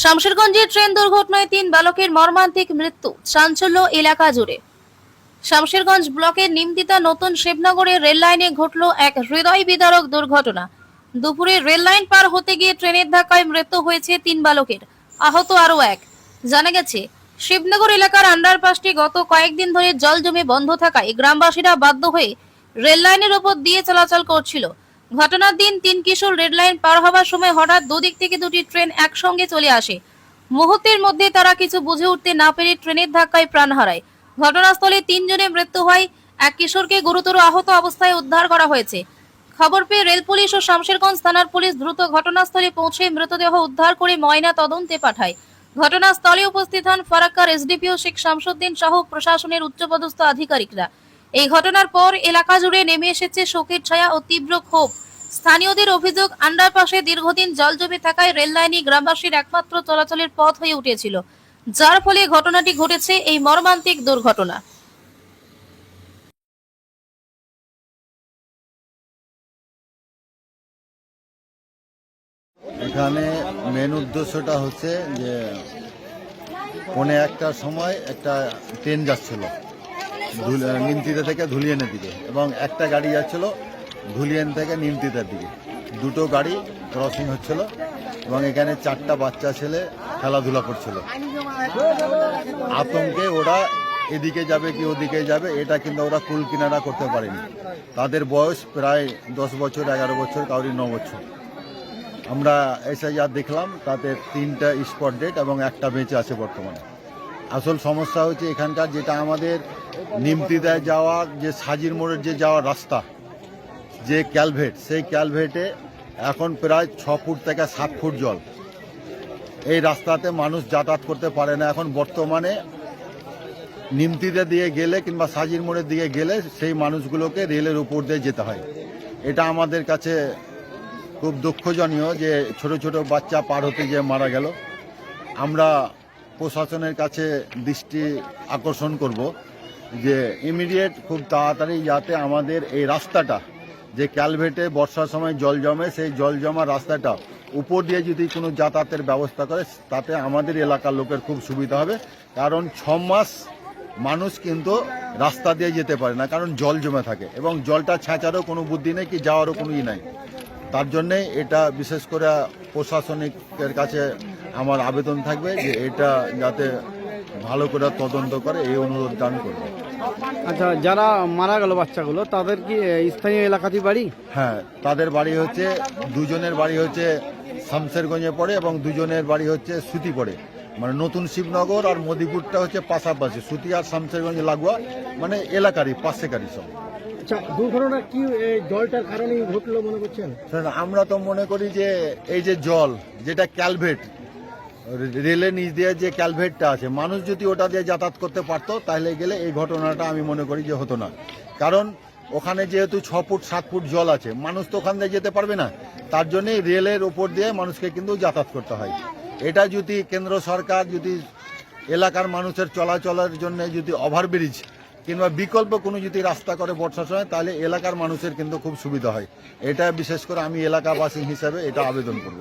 শামশেরগঞ্জে train দুর্ঘটনায় তিন বালকের মর্মান্তিক মৃত্যু, চাঞ্চল্য এলাকা জুড়ে। শামশেরগঞ্জ ব্লকের নিমতিতা নতুন শিবনগরের রেল লাইনে ঘটল এক হৃদয় বিদারক দুর্ঘটনা। দুপুরে রেল লাইন পার হতে গিয়ে ট্রেনের ধাক্কায় মৃত্যু হয়েছে তিন বালকের, আহত আরও এক। জানা গেছে, শিবনগর এলাকার আন্ডারপাসটি গত কয়েকদিন ধরে জল জমে বন্ধ থাকায় গ্রামবাসীরা বাধ্য হয়ে রেল লাইনের ওপর দিয়ে চলাচল করছিল। ঘটনার দিন তিন কিশোর রেড লাইন পার হওয়ার সময় হঠাৎ দুদিক থেকে দুটি ট্রেন একসঙ্গে চলে আসে। মুহূর্তের মধ্যে তারা কিছু বুঝে উঠতে না পেরে ট্রেনের ধাক্কায় প্রাণ হারায়। ঘটনাস্থলে তিনজনের মৃত্যু হয়। এক কিশোরকে গুরুতর আহত অবস্থায় উদ্ধার করা হয়েছে। খবর পেয়ে রেল পুলিশ ও শামশেরগঞ্জ থানার পুলিশ দ্রুত ঘটনাস্থলে পৌঁছে মৃতদেহ উদ্ধার করে ময়না তদন্তে পাঠায়। ঘটনাস্থলে উপস্থিত হন ফারাক্কার এসডিপিও শেখ শামসুদ্দিন সহ প্রশাসনের উচ্চপদস্থ আধিকারিকরা। এই ঘটনার পর এলাকা জুড়ে নেমে এসেছে শোকের ছায়া ও তীব্র ক্ষোভ। স্থানীয়দের অভিযোগ আন্ডারপাসে দীর্ঘদিন জল জমে থাকায় রেল লাইনই গ্রামবাসীর একমাত্র চলাচলের পথ হয়ে উঠেছিল, যার ফলে ঘটনাটি ঘটেছে এই মর্মান্তিক দুর্ঘটনা। এখানে মেন উদ্দেশ্যটা হচ্ছে যে, পৌনে একটার সময় একটা ট্রেন যাচ্ছিল। নিমতিতে থেকে ধুলিয়ানের দিকে। এবং একটা গাড়ি যাচ্ছিল ধুলিয়ান থেকে নিমতিতার দিকে। দুটো গাড়ি ক্রসিং হচ্ছিল এবং এখানে চারটা বাচ্চা ছেলে খেলাধুলা করছিল। আতঙ্কে ওরা এদিকে যাবে কি ওদিকে যাবে, এটা কিন্তু ওরা কুল কিনারা করতে পারেনি। তাদের বয়স প্রায় দশ বছর, এগারো বছর, কাউরি ন বছর। আমরা এসে যা দেখলাম, তাতে তিনটা স্পট ডেট এবং একটা বেঁচে আছে বর্তমানে। আসল সমস্যা হচ্ছে এখানকার যেটা আমাদের নিমতিদায় যাওয়ার যে সাজির মোড়ের যে যাওয়ার রাস্তা, যে ক্যালভেট, সেই ক্যালভেটে এখন প্রায় ছ ফুট থেকে সাত ফুট জল। এই রাস্তাতে মানুষ যাতায়াত করতে পারে না। এখন বর্তমানে নিমতিতে দিয়ে গেলে কিংবা সাজির মোড়ের দিকে গেলে সেই মানুষগুলোকে রেলের উপর দিয়ে যেতে হয়। এটা আমাদের কাছে খুব দুঃখজনীয় যে ছোট ছোট বাচ্চা পার হতে গিয়ে মারা গেল। আমরা প্রশাসনের কাছে দৃষ্টি আকর্ষণ করব যে ইমিডিয়েট খুব তাড়াতাড়ি যাতে আমাদের এই রাস্তাটা, যে ক্যালভেটে বর্ষার সময় জল জমে, সেই জল জমা রাস্তাটা উপর দিয়ে যদি কোনো যাতায়াতের ব্যবস্থা করে, তাতে আমাদের এলাকার লোকের খুব সুবিধা হবে। কারণ ছ মাস মানুষ কিন্তু রাস্তা দিয়ে যেতে পারে না, কারণ জল জমে থাকে এবং জলটা ছাঁচারও কোনো বুদ্ধি নেই কি যাওয়ারও কোনো ই নাই। তার জন্যে এটা বিশেষ করে প্রশাসনিকের কাছে আমার আবেদন থাকবে যে এটা যাতে ভালো করে তদন্ত করে এই অনুরোধ দান করবে। আচ্ছা যারা মারা গেল বাচ্চাগুলো তাদের কি স্থানীয় এলাকাতে বাড়ি? হ্যাঁ তাদের বাড়ি হচ্ছে দুজনের বাড়ি হচ্ছে শামশেরগঞ্জে পড়ে এবং দুজনের বাড়ি হচ্ছে সুতি পড়ে। মানে নতুন শিবনগর আর মদিপুরটা হচ্ছে পাশাপাশি সুতি আর শামশেরগঞ্জ লাগোয়া মানে এলাকারই পাশেকারই সব। আচ্ছা দুর্ঘটনা কি জলটার কারণেই ঘটলো মনে করছেন? আমরা তো মনে করি যে এই যে জল যেটা ক্যালভেট রেলের নিচ দিয়ে যে ক্যালভেটটা আছে, মানুষ যদি ওটা দিয়ে যাতায়াত করতে পারতো, তাহলে গেলে এই ঘটনাটা আমি মনে করি যে হতো না। কারণ ওখানে যেহেতু ছ ফুট, সাত ফুট জল আছে, মানুষ তো ওখান দিয়ে যেতে পারবে না। তার জন্যই রেলের ওপর দিয়ে মানুষকে কিন্তু যাতায়াত করতে হয়। এটা যদি কেন্দ্র সরকার, যদি এলাকার মানুষের চলাচলের জন্য যদি ওভারব্রিজ কিংবা বিকল্প কোনো যদি রাস্তা করে বর্ষার সময়, তাহলে এলাকার মানুষের কিন্তু খুব সুবিধা হয়। এটা বিশেষ করে আমি এলাকাবাসী হিসাবে এটা আবেদন করব।